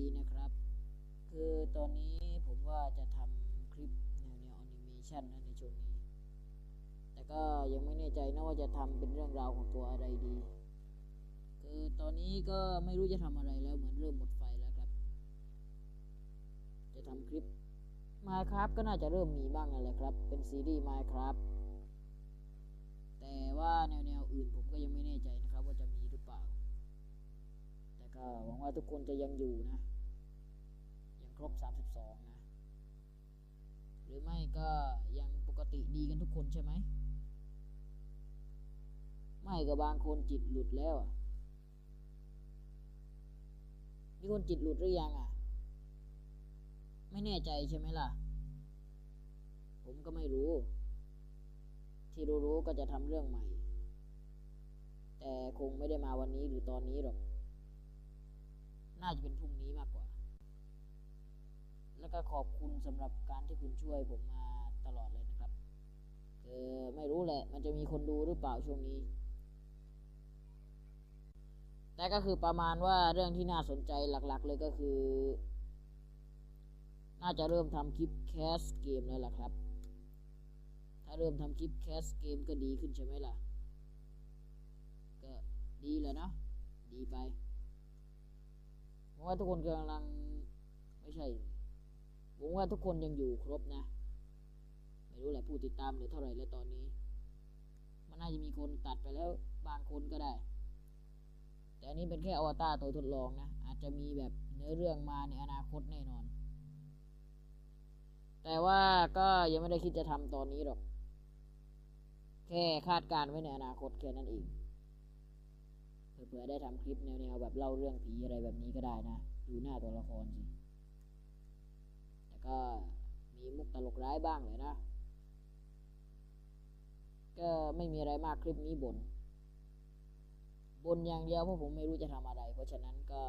ดีนะครับ คือตอนนี้ผมว่าจะทำคลิปแนวแนวแอนิเมชันนะในช่วงนี้ แต่ก็ยังไม่แน่ใจนะว่าจะทำเป็นเรื่องราวของตัวอะไรดี คือตอนนี้ก็ไม่รู้จะทำอะไรแล้วเหมือนเริ่มหมดไฟแล้วครับ จะทำคลิป Minecraft ก็น่าจะเริ่มมีบ้างนั่นแหละครับ เป็นซีรีส์ Minecraft แต่ว่าแนวแนวอื่นผมก็ยังไม่แน่ใจนะครับ ว่าจะมีหรือเปล่า แต่ ก็หวังว่าทุกคนจะยังอยู่นะ ยังครบ 32 นะ หรือไม่ก็ยังปกติดีกันทุกคนใช่ไหม ไม่ก็บางคนจิตหลุดแล้วอะมีคนจิตหลุดหรือยังอะ ไม่แน่ใจใช่ไหมล่ะ ผมก็ไม่รู้ ที่รู้ๆก็จะทำเรื่องใหม่ แต่คงไม่ได้มาวันนี้หรือตอนนี้หรอก น่าจะเป็นพรุ่งนี้มากกว่า แล้วก็ขอบคุณสำหรับการที่คุณช่วยผมมาตลอดเลยนะครับเออไม่รู้แหละ มันจะมีคนดูหรือเปล่าช่วงนี้ แต่ก็คือประมาณว่าเรื่องที่น่าสนใจหลัก ๆ เลยก็คือ น่าจะเริ่มทำคลิปแคสเกมแล้วล่ะครับ ถ้าเริ่มทำคลิปแคสเกมก็ดีขึ้นใช่ไหมล่ะ ก็ดีแหละเนาะดีไป ผมว่าทุกคนกำลังไม่ใช่ผมว่าทุกคนยังอยู่ครบนะ ไม่รู้แหละผู้ติดตามเหลือเท่าไหร่แล้วตอนนี้ มันน่าจะมีคนตัดไปแล้วบางคนก็ได้ แต่อันนี้เป็นแค่อวตารตัวทดลองนะ อาจจะมีแบบเนื้อเรื่องมาในอนาคตแน่นอน แต่ว่าก็ยังไม่ได้คิดจะทำตอนนี้หรอก แค่คาดการณ์ไว้ในอนาคตแค่นั้นเอง เผื่อได้ทำคลิปแนวๆแบบเล่าเรื่องผีอะไรแบบนี้ก็ได้นะ ดูหน้าตัวละครสิแต่ก็มีมุกตลกร้ายบ้างเลยนะ ก็ไม่มีอะไรมากคลิปนี้บน่นบนอย่างเดียวเพราะผมไม่รู้จะทำอะไร เพราะฉะนั้นก็